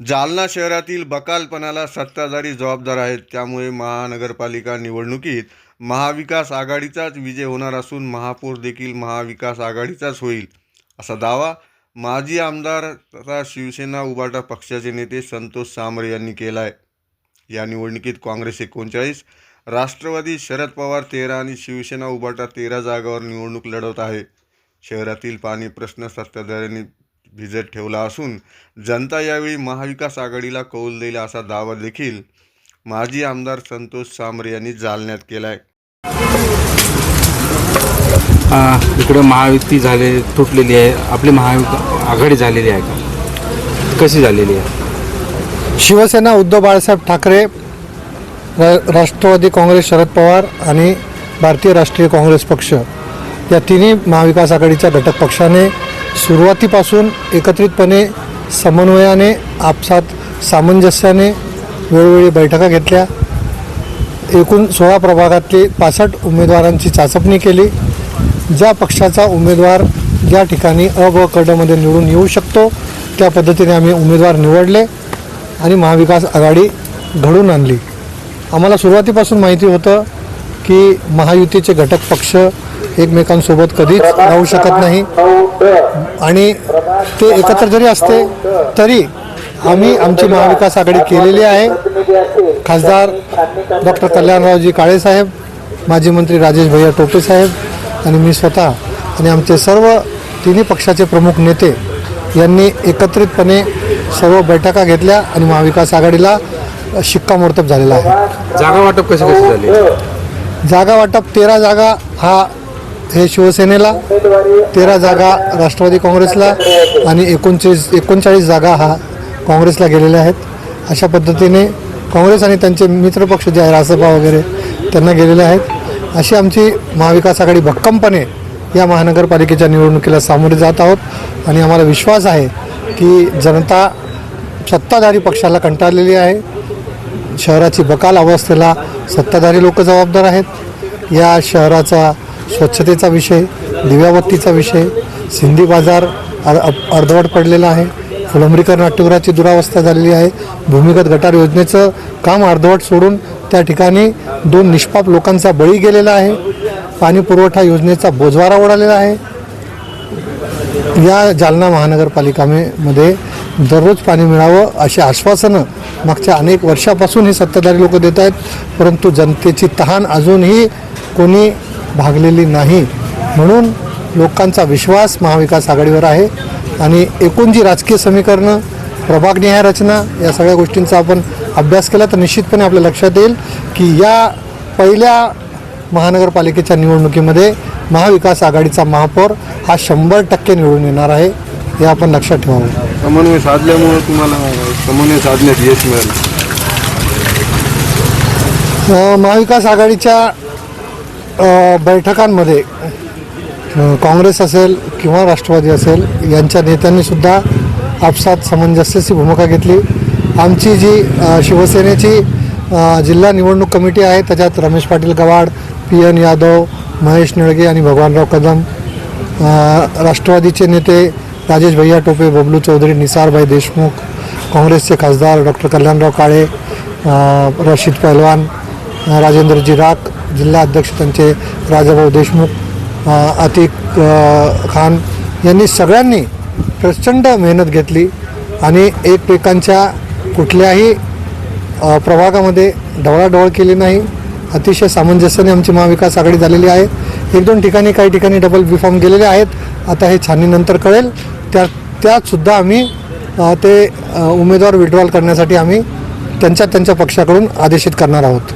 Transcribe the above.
जालना शहरातील बकालपणाला सत्ताधारी जबाबदार आहेत. त्यामुळे महानगरपालिका निवडणुकीत महाविकास आघाडीचाच विजय होणार असून महापौर देखील महाविकास आघाडीचाच होईल असा दावा माजी आमदार तथा शिवसेना उबाटा पक्षाचे नेते संतोष सांबरे यांनी केला आहे या निवडणुकीत काँग्रेस एकोणचाळीस राष्ट्रवादी शरद पवार तेरा आणि शिवसेना उबाटा तेरा जागावर निवडणूक लढवत आहे. शहरातील पाणी प्रश्न सत्ताधाऱ्यांनी भिजत ठेवला असून जनता यावेळी महाविकास आघाडीला कौल देईल असा दावा देखील माजी आमदार संतोष सांबरे यांनी जालन्यात केला आहे इकडे महायुती झाले तुटलेली आहे. आपली महाविका आघाडी झालेली आहे का? कशी झालेली आहे? शिवसेना उद्धव बाळासाहेब ठाकरे रा- राष्ट्रवादी काँग्रेस शरद पवार आणि भारतीय राष्ट्रीय काँग्रेस पक्ष या तिन्ही महाविकास आघाडीच्या घटक पक्षाने सुरुवातीपासून एकत्रितपणे समन्वयाने आपसात सामंजस्याने वेळोवेळी बैठका घेतल्या. एकूण सोळा प्रभागातली पासष्ट उमेदवारांची चाचपणी केली. ज्या पक्षाचा उमेदवार ज्या ठिकाणी अ ब कडमध्ये निवडून येऊ शकतो त्या पद्धतीने आम्ही उमेदवार निवडले आणि महाविकास आघाडी घडून आणली. आम्हाला सुरुवातीपासून माहिती होतं की महायुतीचे घटक पक्ष एकमेकांसोबत कधीच राहू शकत नाही. आणि ते एकत्र जरी असते तरी आम्ही आमची महाविकास आघाडी केलेली आहे. खासदार डॉक्टर कल्याणरावजी काळेसाहेब माजी मंत्री राजेश भैया टोपे साहेब आणि मी स्वतः आणि आमचे सर्व तिन्ही पक्षाचे प्रमुख नेते यांनी एकत्रितपणे सर्व बैठका घेतल्या आणि महाविकास आघाडीला शिक्कामोर्तब झालेला आहे. जागा वाटप कशी कशी झाली? जागा वाटप तेरा जागा हा हे शिवसेनेला तेरा जागा राष्ट्रवादी काँग्रेसला आणि एकोणचाळीस एकोणचाळीस जागा हा काँग्रेसला गेलेल्या आहेत. अशा पद्धतीने काँग्रेस आणि त्यांचे मित्रपक्ष जे आहे रासपा वगैरे त्यांना गेलेले आहेत. अशी आमची महाविकास आघाडी भक्कमपणे या महानगरपालिकेच्या निवडणुकीला सामोरे जात आहोत. आणि आम्हाला विश्वास आहे की जनता सत्ताधारी पक्षाला कंटाळलेली आहे. शहराची बकाल अवस्थेला सत्ताधारी लोक जबाबदार आहेत. या शहराचा स्वच्छतेचा विषय दिव्याबत्तीचा विषय सिंधी बाजार अर्धवट पडलेला आहे. फुलंब्रीकर नाट्यगृहाची दुरावस्था झालेली आहे. भूमिगत गटार योजनेचं काम अर्धवट सोडून त्या ठिकाणी दोन निष्पाप लोकांचा बळी गेलेला आहे. पाणी पुरवठा योजनेचा बोजवारा उडालेला आहे. या जालना महानगरपालिकामध्ये दररोज पाणी मिळावं अशी आश्वासनं मागच्या अनेक वर्षापासून हे सत्ताधारी लोक देत आहेत. परंतु जनतेची तहान अजूनही कोणी भागलेली नाही. म्हणून लोकांचा विश्वास महाविकास आघाडीवर आहे. आणि एकूण जी राजकीय समीकरणं प्रभागनिहाय रचना या सगळ्या गोष्टींचा आपण अभ्यास केला तर निश्चितपणे आपल्या लक्षात येईल की या पहिल्या महानगरपालिकेच्या निवडणुकीमध्ये महाविकास आघाडीचा महापौर हा शंभर टक्के निवडून येणार आहे हे आपण लक्षात ठेवावं. समन्वय साधल्यामुळे तुम्हाला समन्वय साधण्यात यश मिळालं. महाविकास आघाडीच्या बैठकांमध्ये काँग्रेस असेल किंवा राष्ट्रवादी असेल यांच्या नेत्यांनीसुद्धा आपसात सामंजस्याची भूमिका घेतली. आमची जी शिवसेनेची जिल्हा निवडणूक कमिटी आहे त्याच्यात रमेश पाटील गवाड पी एन यादव महेश निळगे आणि भगवानराव कदम. राष्ट्रवादीचे नेते राजेश भैया टोपे बबलू चौधरी निसारभाई देशमुख काँग्रेसचे खासदार डॉक्टर कल्याणराव काळे रशीद पहलवान राजेंद्रजी राख जिल्हा अध्यक्ष त्यांचे राजाभाऊ देशमुख अतिक खान यांनी सगळ्यांनी प्रचंड मेहनत घेतली आणि एकमेकांच्या कुठल्याही प्रभागामध्ये ढवळाढवळ केली नाही. अतिशय सामंजस्याने आमची महाविकास आघाडी झालेली आहे. एक दोन ठिकाणी काही ठिकाणी डबल बी फॉर्म गेलेले आहेत. आता हे छाननीनंतर कळेल. त्या त्यातसुद्धा आम्ही ते उमेदवार विड्रॉल करण्यासाठी आम्ही त्यांच्या त्यांच्या पक्षाकडून आदेशित करणार आहोत.